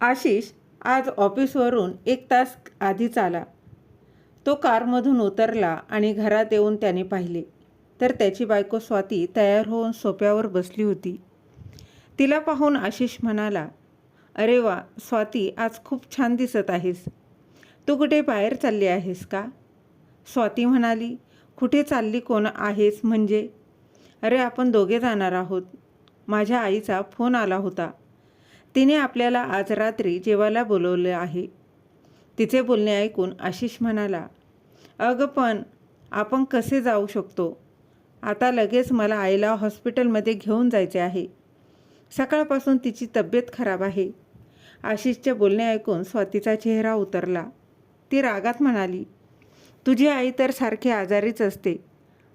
आशिष आज ऑफिसवरून एक तास आधीच आला. तो कारमधून उतरला आणि घरात येऊन त्याने पाहिले. तर त्याची बायको स्वाती तयार होऊन सोप्यावर बसली होती. तिला पाहून आशिष म्हणाला अरे वा स्वाती आज खूप छान दिसत आहेस. तू कुठे बाहेर चालली आहेस का? स्वाती म्हणाली कुठे चालली कोण आहेस म्हणजे? अरे आपण दोघे जाणार आहोत. माझ्या आईचा फोन आला होता. तिने आपल्याला आज रात्री जेवायला बोलवलं आहे. तिचे बोलणे ऐकून आशिष म्हणाला अगं पण आपण कसे जाऊ शकतो? आता लगेच मला आईला हॉस्पिटलमध्ये घेऊन जायचे आहे. सकाळपासून तिची तब्येत खराब आहे. आशिषचे बोलणे ऐकून स्वातीचा चेहरा उतरला. ती रागात म्हणाली तुझी आई तर सारखी आजारीच असते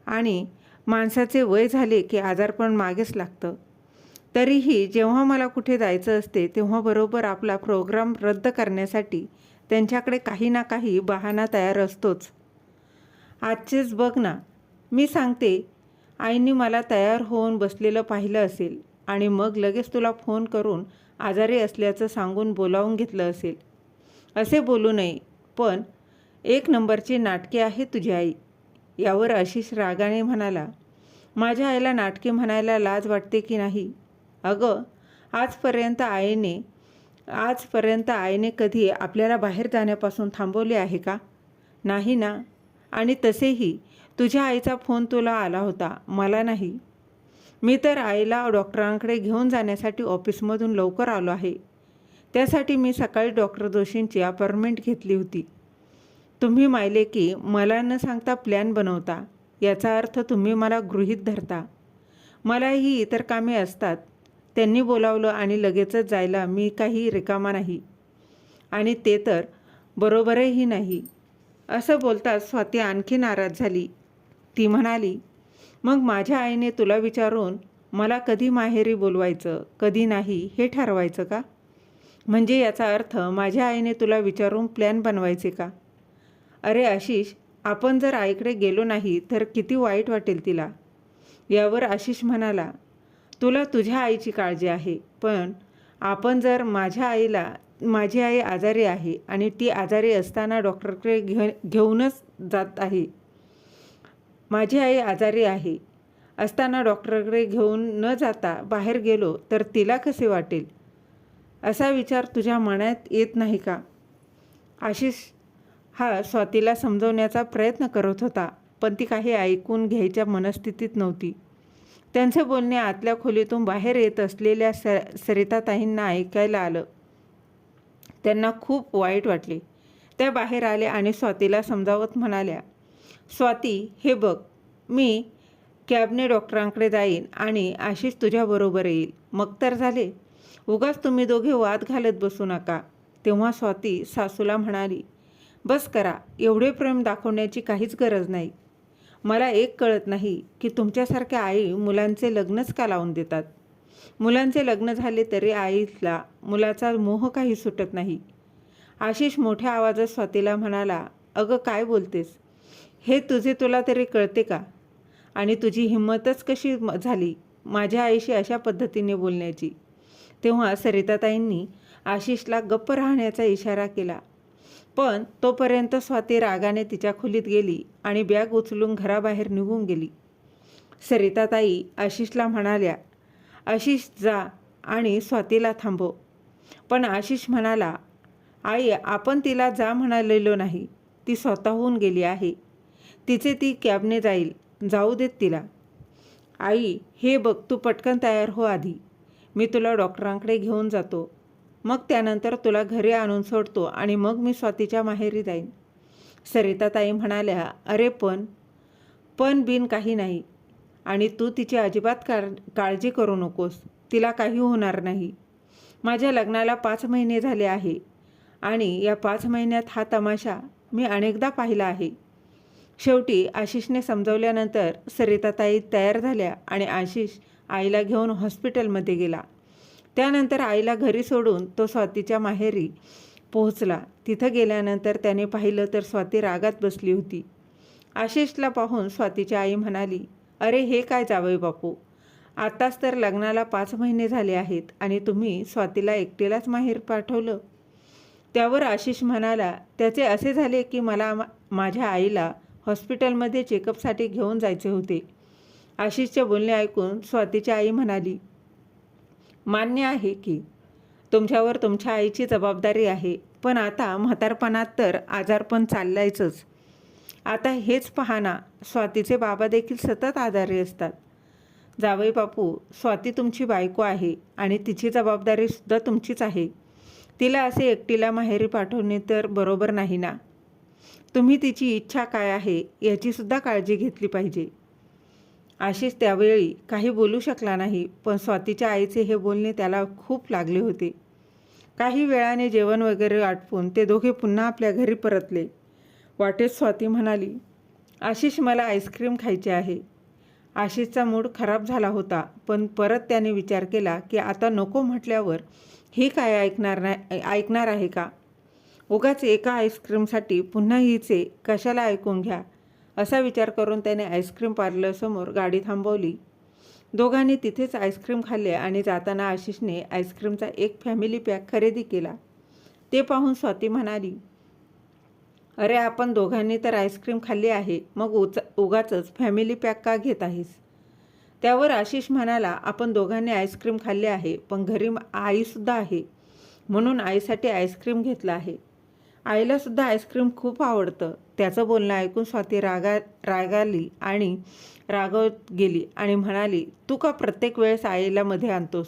आणि माणसाचे वय झाले की आजारपण मागेच लागतं. तरीही जेव्हा मला कुठे जायचं असते तेव्हा बरोबर आपला प्रोग्राम रद्द करण्यासाठी त्यांच्याकडे काही ना काही बहाणा तयार असतोच. आजचेच बघ ना. मी सांगते आईने मला तयार होऊन बसलेलं पाहिलं असेल आणि मग लगेच तुला फोन करून आजारी असल्याचं सांगून बोलावून घेतलं असेल. असे बोलू नये पण एक नंबरची नाटके आहे तुझी आई. यावर आशिष रागाने म्हणाला माझ्या आईला नाटके म्हणायला लाज वाटते की नाही? अगं आजपर्यंत आईने आजपर्यंत आईने कधी आपल्याला बाहेर जाण्यापासून थांबवले आहे का? नाही ना. आणि तसेही तुझ्या आईचा फोन तुला आला होता मला नाही. मी तर आईला डॉक्टरांकडे घेऊन जाण्यासाठी ऑफिसमधून लवकर आलो आहे. त्यासाठी मी सकाळी डॉक्टर जोशींची अपॉइंटमेंट घेतली होती. तुम्ही मायले की मला न सांगता प्लॅन बनवता याचा अर्थ तुम्ही मला गृहीत धरता. मलाही इतर कामे असतात त्यांनी बोलावलं आणि लगेचच जायला मी काही रिकामा नाही. आणि ते तर बरोबरही नाही. असं बोलताच स्वाती आणखी नाराज झाली. ती म्हणाली मग माझ्या आईने तुला विचारून मला कधी माहेरी बोलवायचं कधी नाही हे ठरवायचं का? म्हणजे याचा अर्थ माझ्या आईने तुला विचारून प्लॅन बनवायचे का? अरे आशिष आपण जर आईकडे गेलो नाही तर किती वाईट वाटेल तिला. यावर आशिष म्हणाला तुला तुझ्या आईची काळजी आहे. पण आपण जर माझ्या आईला माझी आई आजारी आहे आणि ती आजारी असताना डॉक्टरकडे घे घेऊनच जात आहे. माझी आई आजारी आहे. असताना डॉक्टरकडे घेऊन न जाता बाहेर गेलो तर तिला कसे वाटेल? असा विचार तुझ्या मनात येत नाही का? आशिष हा स्वातीला समजवण्याचा प्रयत्न करत होता पण ती काही ऐकून घ्यायच्या मनस्थितीत नव्हती. त्यांचे बोलणे आतल्या खोलीतून बाहेर येत असलेल्या स सरिताताईंना ऐकायला आलं. त्यांना खूप वाईट वाटले. त्या बाहेर आल्या आणि स्वातीला समजावत म्हणाल्या स्वाती हे बघ मी कॅबने डॉक्टरांकडे जाईन आणि आशिष तुझ्याबरोबर येईल. मग तर झाले. उगाच तुम्ही दोघे वाद घालत बसू नका. तेव्हा स्वाती सासूला म्हणाली बस करा एवढे प्रेम दाखवण्याची काहीच गरज नाही. मला एक कळत नाही की तुमच्यासारख्या आई मुलांचे लग्नच का लावून देतात? मुलांचे लग्न झाले तरी आईला मुलाचा मोह काही सुटत नाही. आशिष मोठ्या आवाजात स्वातीला म्हणाला अगं काय बोलतेस? हे तुझे तुला तरी कळते का? आणि तुझी हिंमतच कशी झाली माझ्या आईशी अशा पद्धतीने बोलण्याची? तेव्हा सरिताताईंनी आशिषला गप्प राहण्याचा इशारा केला. पण तोपर्यंत स्वाती रागाने तिच्या खोलीत गेली आणि बॅग उचलून घराबाहेर निघून गेली. सरिताताई आशिषला म्हणाल्या आशिष जा आणि स्वातीला थांबव. पण आशिष म्हणाला आई आपण तिला जा म्हणालेलो नाही. ती स्वतःहून गेली आहे. तिचे ती कॅबने जाईल. जाऊ देत तिला. आई हे बघ तू पटकन तयार हो आधी. मी तुला डॉक्टरांकडे घेऊन जातो. मग त्यानंतर तुला घरी आणून सोडतो आणि मग मी स्वातीच्या माहेरी जाईन. सरिताताई म्हणाल्या अरे पण पण बिन काही नाही. आणि तू तिची अजिबात काळ काळजी करू नकोस. तिला काही होणार नाही. माझ्या लग्नाला पाच महिने झाले आहे आणि या पाच महिन्यात हा तमाशा मी अनेकदा पाहिला आहे. शेवटी आशिषने समजवल्यानंतर सरिताताई तयार झाल्या आणि आशिष आईला घेऊन हॉस्पिटलमध्ये गेला. त्यानंतर आईला घरी सोडून तो स्वातीच्या माहेरी पोहोचला. तिथं गेल्यानंतर त्याने पाहिलं तर स्वाती रागात बसली होती. आशिषला पाहून स्वातीची आई म्हणाली अरे हे काय जावई बापू? आत्ताच तर लग्नाला पाच महिने झाले आहेत आणि तुम्ही स्वातीला एकटीलाच माहेर पाठवलं. त्यावर आशिष म्हणाला त्याचे असे झाले की मला मा- माझ्या आईला हॉस्पिटलमध्ये चेकअपसाठी घेऊन जायचे होते. आशिषचे बोलणे ऐकून स्वातीची आई म्हणाली मान्य आहे की तुमच्यावर तुमच्या आईची जबाबदारी आहे पण आता म्हातारपणात तर आजारपण चाललायचंच. आता हेच पहा ना स्वातीचे बाबा देखील सतत आजारी असतात. जावई बापू स्वाती तुमची बायको आहे आणि तिची जबाबदारीसुद्धा तुमचीच आहे. तिला असे एकटीला माहेरी पाठवणे तर बरोबर नाही ना? तुम्ही तिची इच्छा काय आहे याचीसुद्धा काळजी घेतली पाहिजे. आशिष त्यावेळी काही बोलू शकला नाही पण स्वातीच्या आईचे हे बोलणे त्याला खूप लागले होते. काही वेळाने जेवण वगैरे आटपून ते दोघे पुन्हा आपल्या घरी परतले. वाटेत स्वाती म्हणाली आशिष मला आईस्क्रीम खायचे आहे. आशिषचा मूड खराब झाला होता पण परत त्याने विचार केला की आता नको म्हटल्यावर ही काय ऐकणार नाही ऐकणार आहे का? उगाच एका आईस्क्रीमसाठी पुन्हा हिचे कशाला ऐकून घ्या? असा विचार करून त्याने आईस्क्रीम पार्लरसमोर गाडी थांबवली. दोघांनी तिथेच आईस्क्रीम खाल्ले आणि जाताना आशिषने आईस्क्रीमचा एक फॅमिली पॅक खरेदी केला. ते पाहून स्वाती म्हणाली अरे आपण दोघांनी तर आईस्क्रीम खाल्ली आहे मग उच उगाचच फॅमिली पॅक का घेत आहेस? त्यावर आशिष म्हणाला आपण दोघांनी आईस्क्रीम खाल्ले आहे पण घरी आईसुद्धा आहे म्हणून आईसाठी आईस्क्रीम घेतलं आहे. आईलासुद्धा आईस्क्रीम खूप आवडतं. त्याचं बोलणं ऐकून स्वाती रागा रागाली आणि रागवत गेली आणि म्हणाली तू का प्रत्येक वेळेस आईला मध्ये आणतोस?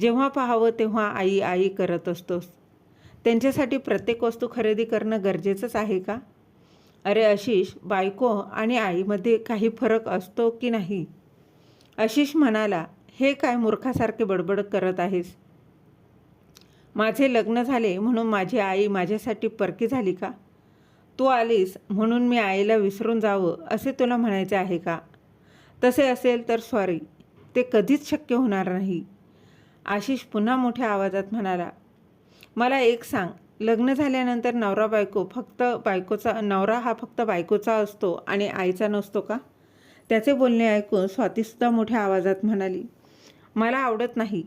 जेव्हा पाहावं तेव्हा आई आई करत असतोस. त्यांच्यासाठी प्रत्येक वस्तू खरेदी करणं गरजेचंच आहे का? अरे आशिष बायको आणि आईमध्ये काही फरक असतो की नाही? आशिष म्हणाला हे काय मूर्खासारखे बडबड करत आहेस? माझे लग्न झाले म्हणून माझी आई माझ्यासाठी परकी झाली का? तू आलीस म्हणून मी आईला विसरून जावं असे तुला म्हणायचे आहे का? तसे असेल तर सॉरी ते कधीच शक्य होणार नाही. आशिष पुन्हा मोठ्या आवाजात म्हणाला मला एक सांग. लग्न झाल्यानंतर नवरा बायको फक्त बायकोचा नवरा हा फक्त बायकोचा असतो आणि आईचा नसतो का? त्याचे बोलणे ऐकून स्वातीसुद्धा मोठ्या आवाजात म्हणाली मला आवडत नाही.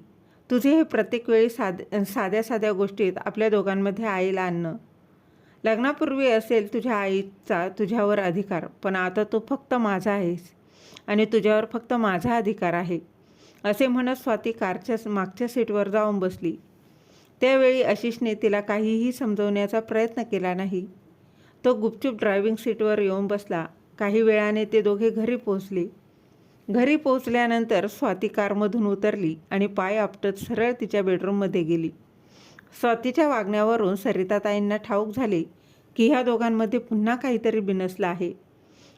तुझे हे प्रत्येक वेळी साध साध्या साध्या गोष्टीत आपल्या दोघांमध्ये आईला आणणं. लग्नापूर्वी असेल तुझ्या आईचा तुझ्यावर अधिकार पण आता तू फक्त माझा आहेस आणि तुझ्यावर फक्त माझा अधिकार आहे असे म्हणत स्वाती कारच्या मागच्या सीटवर जाऊन बसली. त्यावेळी आशिषने तिला काहीही समजवण्याचा प्रयत्न केला नाही. तो गुपचूप ड्रायव्हिंग सीटवर येऊन बसला. काही वेळाने ते दोघे घरी पोहोचले. घरी पोहोचल्यानंतर स्वाती कारमधून उतरली आणि पाय आपटत सरळ तिच्या बेडरूममध्ये गेली. स्वातीच्या वागण्यावरून सरिताताईंना ठाऊक झाले की ह्या दोघांमध्ये पुन्हा काहीतरी बिनसलं आहे.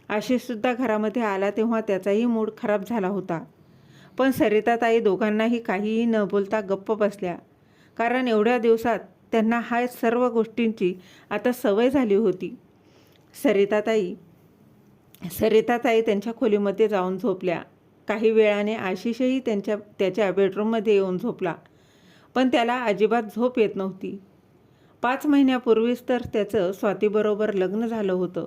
आशिषसुद्धा घरामध्ये आला तेव्हा त्याचाही मूड खराब झाला होता. पण सरिताताई दोघांनाही काहीही न बोलता गप्प बसल्या. कारण एवढ्या दिवसात त्यांना हा सर्व गोष्टींची आता सवय झाली होती. सरिताताई सरिताताई त्यांच्या खोलीमध्ये जाऊन झोपल्या. काही वेळाने आशिषही त्यांच्या त्याच्या बेडरूममध्ये येऊन झोपला. पण त्याला अजिबात झोप येत नव्हती. पाच महिन्यापूर्वीच तर त्याचं स्वातीबरोबर लग्न झालं होतं.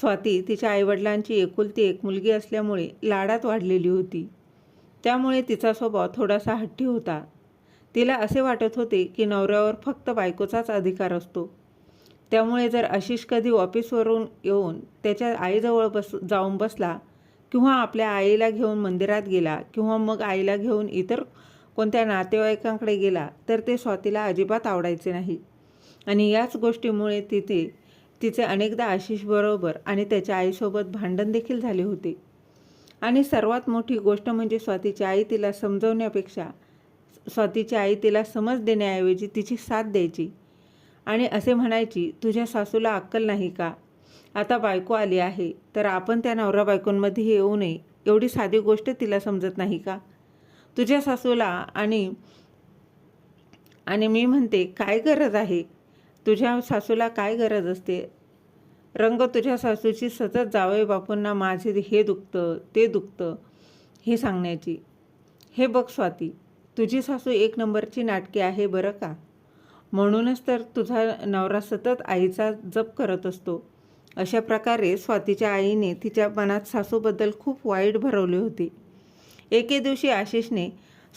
स्वाती तिच्या आईवडिलांची एकुलती एक मुलगी असल्यामुळे लाडात वाढलेली होती. त्यामुळे तिचा स्वभाव थोडासा हट्टी होता. तिला असे वाटत होते की नवऱ्यावर फक्त बायकोचाच अधिकार असतो. त्यामुळे जर आशिष कधी ऑफिसवरून येऊन त्याच्या आईजवळ बस जाऊन बसला किंवा आपल्या आईला घेऊन मंदिरात गेला किंवा मग आईला घेऊन इतर कोणत्या नातेवाईकांकडे गेला तर ते स्वातीला अजिबात आवडायचे नाही. आणि याच गोष्टीमुळे तिथे तिचे अनेकदा आशिषबरोबर आणि त्याच्या आईसोबत भांडण देखील झाले होते. आणि सर्वात मोठी गोष्ट म्हणजे स्वातीची आई तिला समजवण्यापेक्षा स्वातीची आई तिला समज देण्याऐवजी तिची साथ द्यायची. आणि असे म्हणायची तुझ्या सासूला अक्कल नाही का? आता बायको आली आहे तर आपण त्या नवरा बायकोंमध्ये येऊ नये. एवढी साधी गोष्ट तिला समजत नाही का? तुझ्या सासूला आणि आणि मी म्हणते काय गरज आहे? तुझ्या सासूला काय गरज असते? रंग तुझ्या सासूची सतत जावई बापूंना माझे हे दुखतं ते दुखतं हे सांगण्याची. हे बघ स्वाती तुझी सासू एक नंबरची नाटके आहे बरं का? म्हणूनच तर तुझा नवरा सतत आईचा जप करत असतो. अशा प्रकारे स्वातीच्या आईने तिच्या मनात सासूबद्दल खूप वाईट भरवले होते. एके दिवशी आशिषने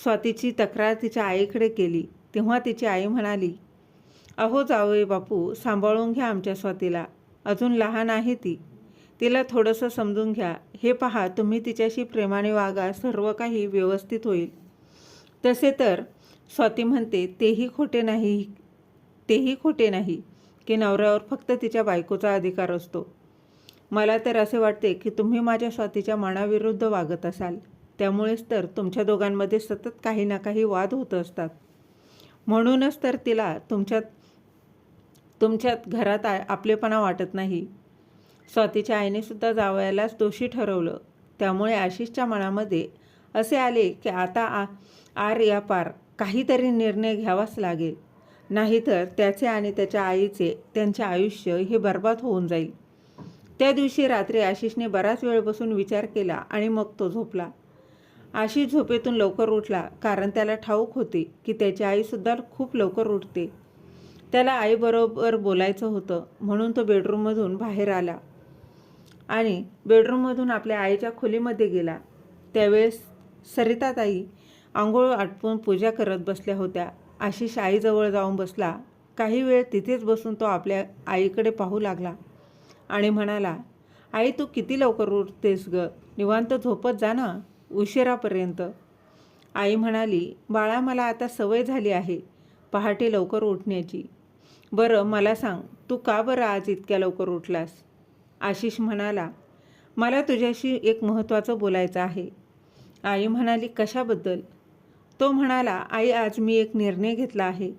स्वातीची तक्रार तिच्या आईकडे केली. तेव्हा तिची आई म्हणाली अहो जावई बापू सांभाळून घ्या आमच्या स्वातीला. अजून लहान आहे ती. तिला थोडंसं समजून घ्या. हे पहा तुम्ही तिच्याशी प्रेमाने वागा सर्व काही व्यवस्थित होईल. तसे तर स्वाती म्हणते तेही खोटे नाही. तेही खोटे नाही की नवऱ्यावर फक्त तिच्या बायकोचा अधिकार असतो. मला तर असे वाटते की तुम्ही माझ्या स्वातीच्या मनाविरुद्ध वागत असाल. त्यामुळेच तर तुमच्या दोघांमध्ये सतत काही ना काही वाद होत असतात. म्हणूनच तर तिला तुमच्यात तुमच्यात घरात आ आपलेपणा वाटत नाही. स्वातीच्या आईनेसुद्धा जावयालाच दोषी ठरवलं. त्यामुळे आशिषच्या मनामध्ये असे आले की आता आ आर या पार काहीतरी निर्णय घ्यावाच लागेल. नाहीतर त्याचे आणि त्याच्या आईचे त्यांचे आयुष्य हे बर्बाद होऊन जाईल. त्या दिवशी रात्री आशिषने बराच वेळ बसून विचार केला आणि मग तो झोपला. आशिष झोपेतून लवकर उठला कारण त्याला ठाऊक होते की त्याची आईसुद्धा खूप लवकर उठते. त्याला आईबरोबर बोलायचं होतं म्हणून तो बेडरूममधून बाहेर आला आणि बेडरूममधून आपल्या आईच्या खोलीमध्ये गेला. त्यावेळेस सरिताताई आंघोळ आटपून पूजा करत बसल्या होत्या. आशिष आईजवळ जाऊन बसला. काही वेळ तिथेच बसून तो आपल्या आईकडे पाहू लागला आणि म्हणाला आई तू किती लवकर उठतेस ग? निवांत झोपत जा ना उशिरापर्यंत. आई म्हणाली बाळा मला आता सवय झाली आहे पहाटे लवकर उठण्याची. बरं मला सांग तू का बरं आज इतक्या लवकर उठलास? आशिष म्हणाला मला तुझ्याशी एक महत्त्वाचं बोलायचं आहे. आई म्हणाली कशाबद्दल? तो म्हणाला आई आज मी एक निर्णय घेतला आहे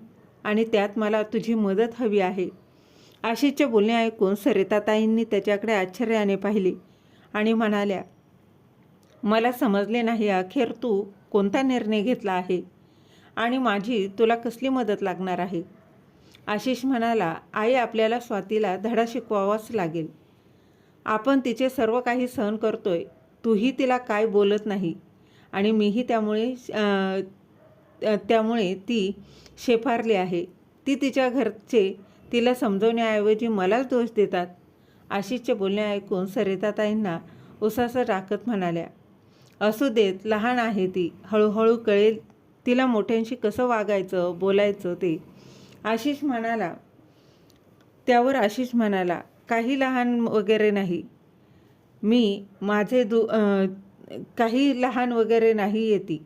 आणि त्यात मला तुझी मदत हवी आहे. आशिषचे बोलणे ऐकून सरिताताईंनी त्याच्याकडे आश्चर्याने पाहिले आणि म्हणाल्या मला समजले नाही अखेर तू कोणता निर्णय घेतला आहे आणि माझी तुला कसली मदत लागणार आहे. आशिष म्हणाला आई आपल्याला स्वातीला धडा शिकवावाच लागेल. आपण तिचे सर्व काही सहन करतोय. तूही तिला काय बोलत नाही. आणि मीही त्यामुळे त्यामुळे ती शेफारली आहे. ती तिच्या घरचे तिला समजवण्याऐवजी मलाच दोष देतात आशिषचे बोलणे ऐकून सरिताताईंना उसासं टाकत म्हणाल्या असू देत लहान आहे ती. हळूहळू कळेल तिला मोठ्यांशी कसं वागायचं बोलायचं ते. आशिष म्हणाला त्यावर आशिष म्हणाला काही लहान वगैरे नाही. मी माझे दू काही लहान वगैरे नाही येती.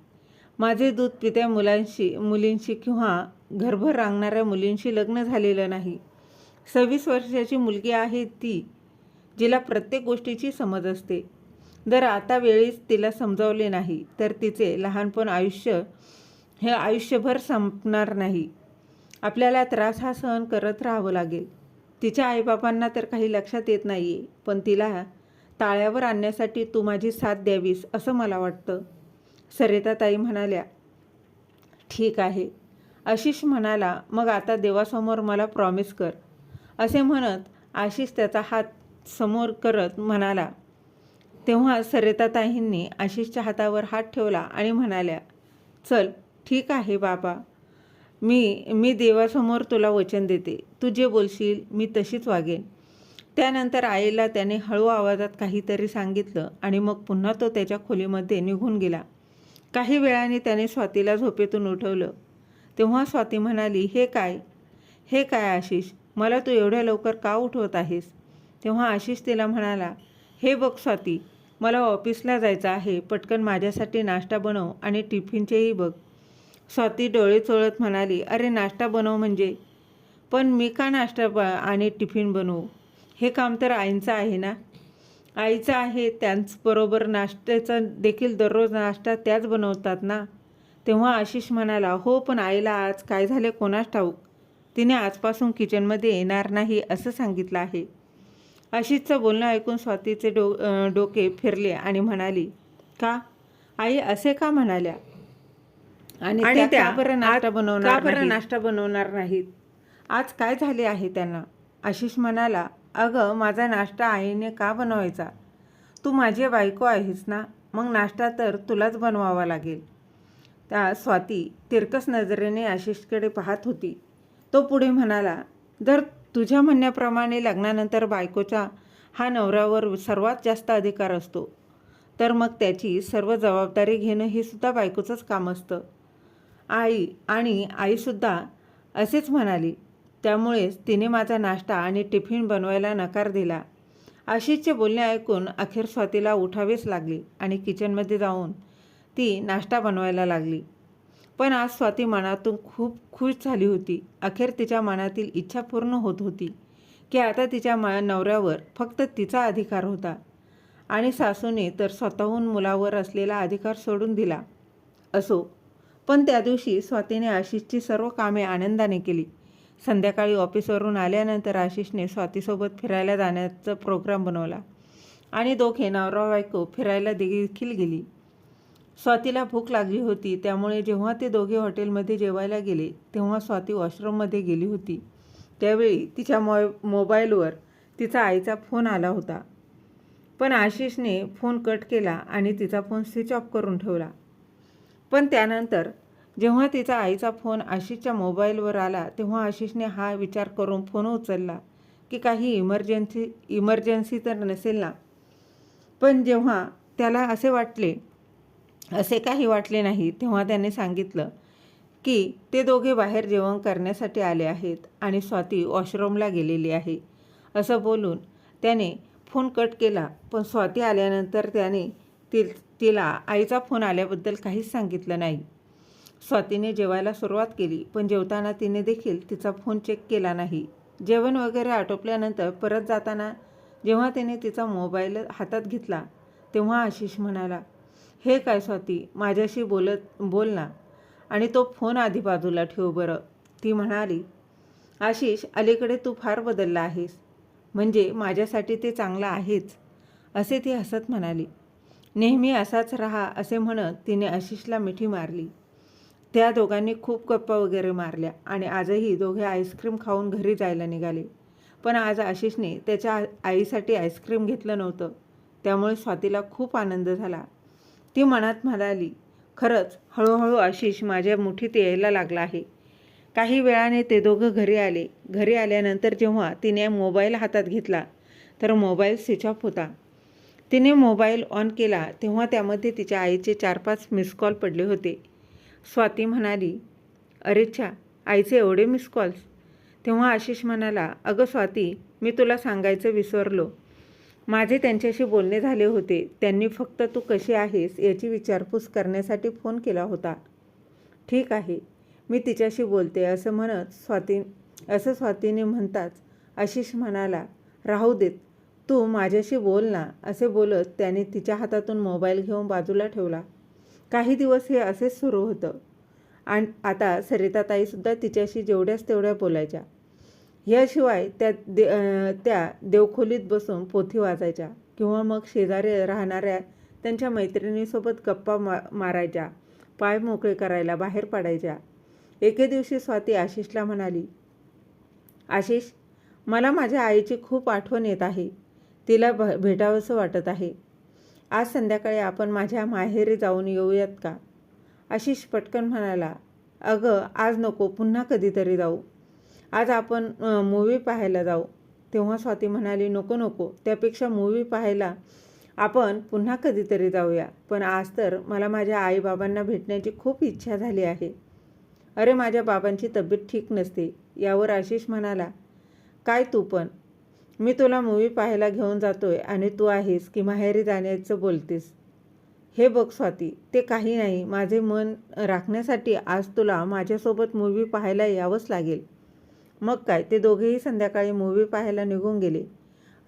माझे दूध पित्या मुलांशी मुलींशी किंवा घरभर रांगणाऱ्या मुलींशी लग्न झालेलं नाही. सव्वीस वर्षाची मुलगी आहे ती जिला प्रत्येक गोष्टीची समज असते. जर आता वेळीच तिला समजावले नाही तर तिचे लहानपण आयुष्य हे आयुष्यभर संपणार नाही. आपल्याला त्रास हा सहन करत राहावं लागेल. तिच्या आईबापांना तर काही लक्षात येत नाही आहे पण तिला ताळ्यावर आणण्यासाठी तू माझी साथ द्यावीस असं मला वाटतं. सरिताताई म्हणाल्या ठीक आहे. आशिष म्हणाला मग आता देवासमोर मला प्रॉमिस कर. असे म्हणत आशिष त्याचा हात समोर करत म्हणाला तेव्हा सरिताताईंनी आशिषच्या हातावर हात ठेवला आणि म्हणाल्या चल ठीक आहे बाबा. मी मी देवासमोर तुला वचन देते. तू जे बोलशील मी तशीच वागेन. त्यानंतर आईला त्याने हळू आवाजात काहीतरी सांगितलं आणि मग पुन्हा तो त्याच्या खोलीमध्ये निघून गेला. काही वेळाने त्याने स्वातीला झोपेतून उठवलं. तेव्हा स्वाती म्हणाली हे काय? हे काय आशिष? मला तू एवढ्या लवकर का उठवत आहेस? तेव्हा आशिष तिला म्हणाला हे बघ स्वाती मला ऑफिसला जायचं आहे. पटकन माझ्यासाठी नाश्ता बनव आणि टिफिनचेही बघ. स्वाती डोळे चोळत म्हणाली अरे नाश्ता बनव म्हणजे? पण मी का नाश्ता ब आणि टिफिन बनवू? हे काम तर आईंचं आहे ना. आईचं आहे त्याचबरोबर नाश्त्याचा देखील दररोज नाश्ता त्याच बनवतात ना. तेव्हा आशिष म्हणाला हो पण आईला आज काय झाले कोणास ठाऊक? तिने आजपासून किचनमध्ये येणार नाही असं सांगितलं आहे. आशिषचं बोलणं ऐकून स्वातीचे डो डोके फिरले आणि म्हणाली का? आई असे का म्हणाल्या? आणि त्या बरं नाश्ता बनवणार बरं? नाश्ता बनवणार नाहीत? आज काय झाले आहे त्यांना? आशिष म्हणाला अगं माझा नाश्ता आईने का बनवायचा? तू माझी बायको आहेस ना? मग नाश्ता तर तुलाच बनवावा लागेल. त्या स्वाती तिरकस नजरेने आशिषकडे पाहत होती. तो पुढे म्हणाला जर तुझ्या म्हणण्याप्रमाणे लग्नानंतर बायकोचा हा नवऱ्यावर सर्वात जास्त अधिकार असतो तर मग त्याची सर्व जबाबदारी घेणं हे सुद्धा बायकोचंच काम असतं. आई आणि आईसुद्धा असेच म्हणाली. त्यामुळेच तिने माझा नाश्ता आणि टिफिन बनवायला नकार दिला. आशिषचे बोलणे ऐकून अखेर स्वातीला उठावेच लागले आणि किचनमध्ये जाऊन ती नाश्ता बनवायला लागली. पण आज स्वाती मनातून खूप खुश झाली होती. अखेर तिच्या मनातील इच्छा पूर्ण होत होती की आता तिच्या मा नवऱ्यावर फक्त तिचा अधिकार होता आणि सासूने तर स्वतःहून मुलावर असलेला अधिकार सोडून दिला असो. पण त्या दिवशी स्वातीने आशिषची सर्व कामे आनंदाने केली. संध्याकाळी ऑफिसवरून आल्यानंतर आशिषने स्वातीसोबत फिरायला जाण्याचा प्रोग्राम बनवला आणि दोघे नवरा बायको फिरायला देखील गेली. स्वातीला भूक लागली होती त्यामुळे जेव्हा ते दोघे हॉटेलमध्ये जेवायला गेले तेव्हा स्वाती वॉशरूममध्ये गेली होती. त्यावेळी तिच्या मो मोबाईलवर तिचा आईचा फोन आला होता. पण आशिषने फोन कट केला आणि तिचा फोन स्विच ऑफ करून ठेवला. पण त्यानंतर जेव्हा तिचा आईचा फोन आशिषच्या मोबाईलवर आला तेव्हा आशिषने हा विचार करून फोन उचलला की काही इमर्जन्सी इमर्जन्सी तर नसेल ना? पण जेव्हा त्याला असे वाटले असे काही वाटले नाही तेव्हा त्याने सांगितलं की ते दोघे बाहेर जेवण करण्यासाठी आले आहेत आणि स्वाती वॉशरूमला गेलेली आहे. असं बोलून त्याने फोन कट केला पण स्वाती आल्यानंतर त्याने ति तिला आईचा फोन आल्याबद्दल काहीच सांगितलं नाही. स्वातीने जेवायला सुरुवात केली पण जेवताना तिने देखील तिचा फोन चेक केला नाही. जेवण वगैरे आटोपल्यानंतर परत जाताना जेव्हा तिने तिचा मोबाईल हातात घेतला तेव्हा आशिष म्हणाला हे काय स्वाती माझ्याशी बोलत बोल ना. आणि तो फोन आधी बाजूला ठेव बरं. ती म्हणाली आशिष अलीकडे तू फार बदलला आहेस. म्हणजे माझ्यासाठी ते चांगलं आहेच. असे ती हसत म्हणाली. नेहमी असाच रहा असे म्हणत तिने आशिषला मिठी मारली. त्या दोघांनी खूप गप्पा वगैरे मारल्या आणि आजही दोघे आईस्क्रीम खाऊन घरी जायला निघाले. पण आज आशिषने त्याच्या आईसाठी आईस्क्रीम घेतलं नव्हतं. त्यामुळे स्वातीला खूप आनंद झाला. ती मनात म्हणाली खरंच हळूहळू आशिष माझ्या मुठीत यायला लागला आहे. काही वेळाने ते दोघं घरी आले. घरी आल्यानंतर जेव्हा तिने मोबाईल हातात घेतला तर मोबाईल स्विच ऑफ होता. तिने मोबाईल ऑन केला तेव्हा त्यामध्ये तिच्या आईचे चार पाच मिस कॉल पडले होते. स्वाती म्हणाली अरे आईचे एवढे मिस कॉल्स तेव्हा आशिष म्हणाला अगं स्वाती मी तुला सांगायचं विसरलो. माझे त्यांच्याशी बोलणे झाले होते. त्यांनी फक्त तू कशी आहेस याची विचारपूस करण्यासाठी फोन केला होता. ठीक आहे मी तिच्याशी बोलते असं म्हणत स्वाती असं स्वातीने म्हणताच आशिष म्हणाला राहू देत तू माझ्याशी बोल ना असे बोलत त्याने तिच्या हातातून मोबाईल घेऊन बाजूला ठेवला. काही दिवस हे असेच सुरू होतं. आणि आता सरिताताईसुद्धा तिच्याशी जेवढ्याच तेवढ्या बोलायच्या. याशिवाय त्या दे त्या देवखोलीत बसून पोथी वाचायच्या किंवा मग शेजारी राहणाऱ्या त्यांच्या मैत्रिणीसोबत गप्पा मा मारायच्या पाय मोकळे करायला बाहेर पडायच्या. एके दिवशी स्वाती आशिषला म्हणाली आशिष मला माझ्या आईची खूप आठवण येत आहे. तिला भ भेटावंसं वाटत आहे. आज संध्याकाळी आपण माझ्या माहेरी जाऊन येऊयात का? आशिष पटकन म्हणाला अगं आज नको पुन्हा कधीतरी जाऊ. आज आपण मूवी पाहायला जाऊ. तेव्हा स्वाती म्हणाली नको नको त्यापेक्षा मूवी पाहायला आपण पुन्हा कधीतरी जाऊया. पण आज तर मला माझ्या आईबाबांना भेटण्याची खूप इच्छा झाली आहे. अरे माझ्या बाबांची तब्येत ठीक नसते. यावर आशिष म्हणाला काय तू पण. मी तुला मूवी पाहायला घेऊन जातोय आणि तू आहेस की माहेरी जाण्याचं बोलतेस. हे बघ स्वाती ते काही नाही. माझे मन राखण्यासाठी आज तुला माझ्यासोबत मूवी पाहायला यावंच लागेल. मग काय ते दोघेही संध्याकाळी मूवी पाहायला निघून गेले.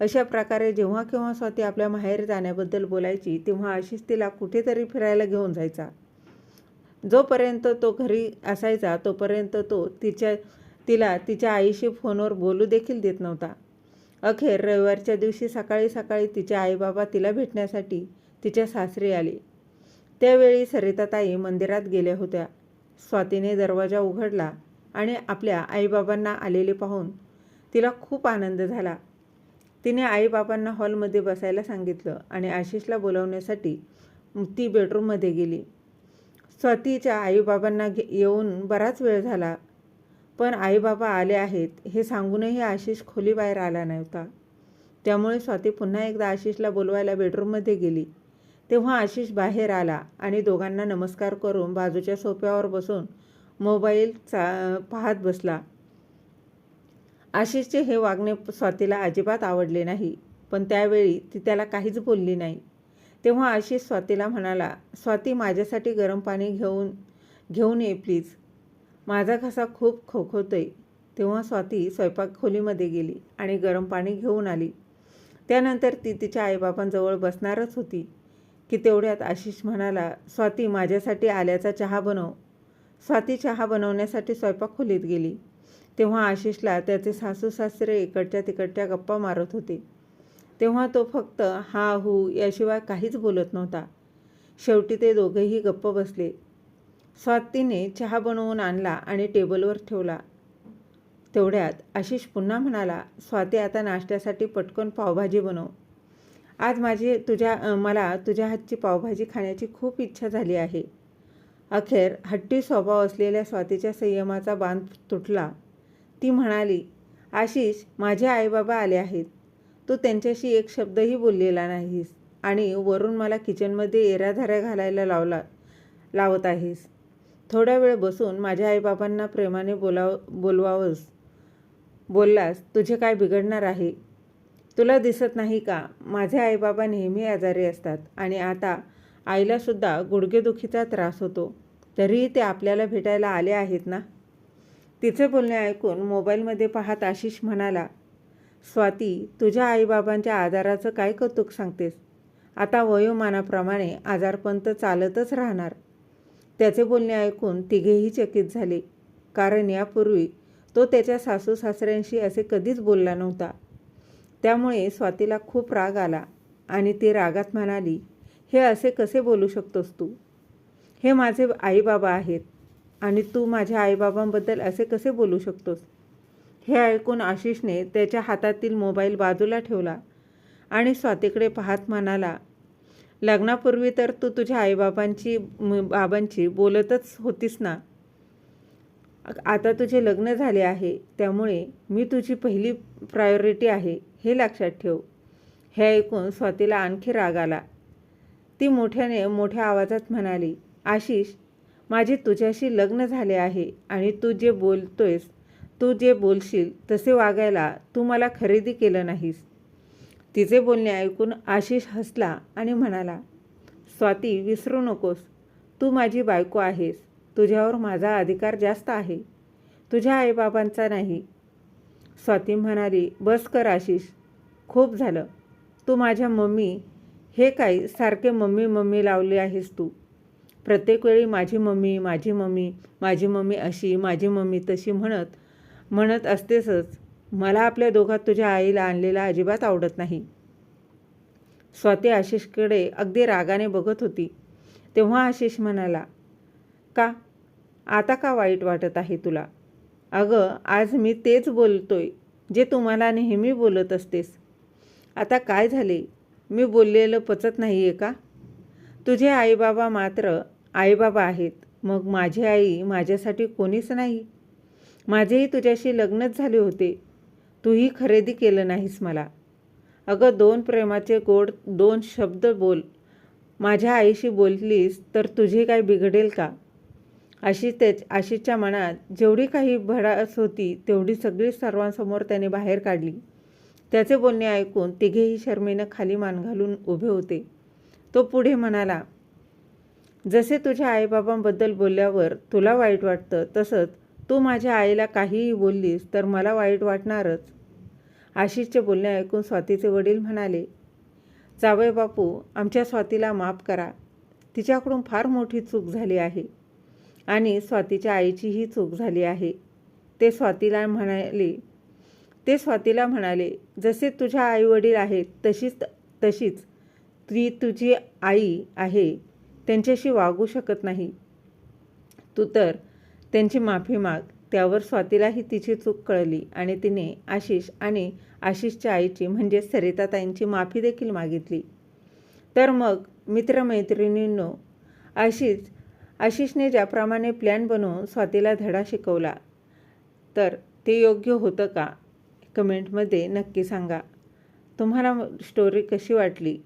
अशा प्रकारे जेव्हा केव्हा स्वाती आपल्या माहेर जाण्याबद्दल बोलायची तेव्हा आशिष तिला कुठेतरी फिरायला घेऊन जायचा. जोपर्यंत तो घरी असायचा तोपर्यंत तो तिच्या तिला तिच्या आईशी फोनवर बोलू देखील देत नव्हता. अखेर रविवारच्या दिवशी सकाळी सकाळी तिचे आईबाबा तिला भेटण्यासाठी तिच्या सासरी आले. त्यावेळी सरिताताई मंदिरात गेल्या होत्या. स्वातीने दरवाजा उघडला आणि आपल्या आईबाबांना आलेले पाहून तिला खूप आनंद झाला. तिने आईबाबांना हॉलमध्ये बसायला सांगितलं आणि आशिषला बोलवण्यासाठी ती बेडरूममध्ये गेली. स्वातीच्या आईबाबांना घे येऊन बराच वेळ झाला. पण आईबाबा आले आहेत हे सांगूनही आशिष खोलीबाहेर आला नव्हता. त्यामुळे स्वाती पुन्हा एकदा आशिषला बोलवायला बेडरूममध्ये गेली. तेव्हा आशिष बाहेर आला आणि दोघांना नमस्कार करून बाजूच्या सोफ्यावर बसून मोबाईल चा पाहत बसला. आशिषचे हे वागणे स्वातीला अजिबात आवडले नाही पण त्यावेळी ती त्याला काहीच बोलली नाही. तेव्हा आशिष स्वातीला म्हणाला स्वाती माझ्यासाठी गरम पाणी घेऊन घेऊन ये प्लीज. माझा घसा खूप खोखवतोय तेव्हा स्वाती स्वयंपाक खोलीमध्ये गेली आणि गरम पाणी घेऊन आली. त्यानंतर ती तिच्या आईबापांजवळ बसणारच होती. की तेवढ्यात आशिष म्हणाला स्वाती माझ्यासाठी आल्याचा चहा बनव. स्वाती चहा बनवण्यासाठी स्वयंपाक खोलीत गेली. तेव्हा आशिषला त्याचे सासू सासरे इकडच्या तिकडच्या गप्पा मारत होते. तेव्हा तो फक्त हा हू याशिवाय काहीच बोलत नव्हता. शेवटी ते दोघेही गप्प बसले. स्वातीने चहा बनवून आणला आणि टेबलवर ठेवला. तेवढ्यात आशिष पुन्हा म्हणाला स्वाती आता नाश्त्यासाठी पटकन पावभाजी बनव. आज माझी तुझ्या मला तुझ्या हातची पावभाजी खाण्याची खूप इच्छा झाली आहे. अखेर हट्टी स्वभाव असलेल्या स्वातीच्या संयमाचा बांध तुटला. ती म्हणाली आशिष माझे आईबाबा आले आहेत. तू त्यांच्याशी एक शब्दही बोललेला नाहीस आणि वरून मला किचनमध्ये एराधाऱ्या घालायला लावला लावत आहेस. थोडा वेळ बसून माझ्या आईबाबांना प्रेमाने बोलाव बोलवावंस. बोललास तुझे काय बिघडणार आहे? तुला दिसत नाही का? माझे आईबाबा नेहमी आजारी असतात आणि आता आईलासुद्धा गुडघेदुखीचा त्रास होतो. तरीही ते आपल्याला भेटायला आले आहेत ना? तिचे बोलणे ऐकून मोबाईलमध्ये पाहत आशिष म्हणाला स्वाती तुझ्या आईबाबांच्या आजाराचं काय कौतुक सांगतेस? आता वयोमानाप्रमाणे आजारपंत चालतच राहणार. त्याचे बोलणे ऐकून तिघेही चकित झाले. कारण यापूर्वी तो त्याच्या सासू सासऱ्यांशी असे कधीच बोलला नव्हता. त्यामुळे स्वातीला खूप राग आला आणि ती रागात म्हणाली हे असे कसे बोलू शकतोस तू? हे माझे आईबाबा आहेत आणि तू माझ्या आईबाबांबद्दल असे कसे बोलू शकतोस? हे ऐकून आशिषने त्याच्या हातातील मोबाईल बाजूला ठेवला आणि स्वातीकडे पाहत म्हणाला लग्नापूर्वी तर तू तुझ्या आईबाबांची बाबांची बोलतच होतीस ना? आता तुझे लग्न झाले आहे त्यामुळे मी तुझी पहिली प्रायोरिटी आहे हे लक्षात ठेव. हे ऐकून स्वातीला आणखी राग आला. ती मोठ्याने मोठ्या आवाजात म्हणाली आशिष माझे तुझ्याशी लग्न झाले आहे आणि तू जे बोलतोयस तू जे बोलशील तसे वागायला तू मला खरेदी केलं नाहीस. तिचे बोलणे ऐकून आशिष हसला आणि म्हणाला स्वाती विसरू नकोस. तू माझी बायको आहेस. तुझ्यावर माझा अधिकार जास्त आहे. तुझ्या आईबाबांचा नाही. स्वाती म्हणाली बस कर आशिष. खूप झालं. तू माझ्या मम्मी. हे काय सारखे मम्मी मम्मी लावले आहेस तू? प्रत्येक वेळी माझी मम्मी माझी मम्मी माझी मम्मी अशी माझी मम्मी तशी म्हणत म्हणत असतेसच. मला आपल्या दोघात तुझ्या आईला आणलेला अजिबात आवडत नाही. स्वाती आशिषकडे अगदी रागाने बघत होती. तेव्हा आशिष म्हणाला का? आता का वाईट वाटत आहे तुला? अगं आज मी तेच बोलतोय जे तुम्हाला नेहमी बोलत असतेस. आता काय झाले? मी बोललेलं पचत नाही आहे का? तुझे आईबाबा मात्र आईबाबा आहेत. मग माझी आई माझ्यासाठी कोणीच नाही. माझेही तुझ्याशी लग्नच झाले होते. तूही खरेदी केलं नाहीस मला. अगं दोन प्रेमाचे गोड दोन शब्द बोल. माझ्या आईशी बोललीस तर तुझी काय बिघडेल का? अशी तेच आशीच्या मनात जेवढी काही भडास होती तेवढी सगळी सर्वांसमोर त्याने बाहेर काढली. त्याचे बोलणे ऐकून तिघेही शर्मेनं खाली मान घालून उभे होते. तो पुढे म्हणाला जसे तुझ्या आईबाबांबद्दल बोलल्यावर तुला वाईट वाटतं तसंच तू माझ्या आईला काहीही बोललीस तर मला वाईट वाटणारच. आशिषचे बोलणे ऐकून स्वातीचे वडील म्हणाले जावय बापू आमच्या स्वातीला माफ करा. तिच्याकडून फार मोठी चूक झाली आहे आणि स्वातीच्या आईचीही चूक झाली आहे. ते स्वातीला म्हणाले ते स्वातीला म्हणाले जसे तुझ्या आईवडील आहेत तशीच तशीच ती तुझी आई आहे. त्यांच्याशी वागू शकत नाही. तू तर त्यांची माफी माग. त्यावर स्वातीलाही तिची चूक कळली आणि तिने आशिष आणि आशिषच्या आईची म्हणजे सरिताताईंची माफी देखील मागितली. तर मग मित्रमैत्रिणींनो आशिष आशिषने ज्याप्रमाणे प्लॅन बनवून स्वातीला धडा शिकवला तर ते योग्य होतं का? कमेंटमध्ये नक्की सांगा. तुम्हाला स्टोरी कशी वाटली?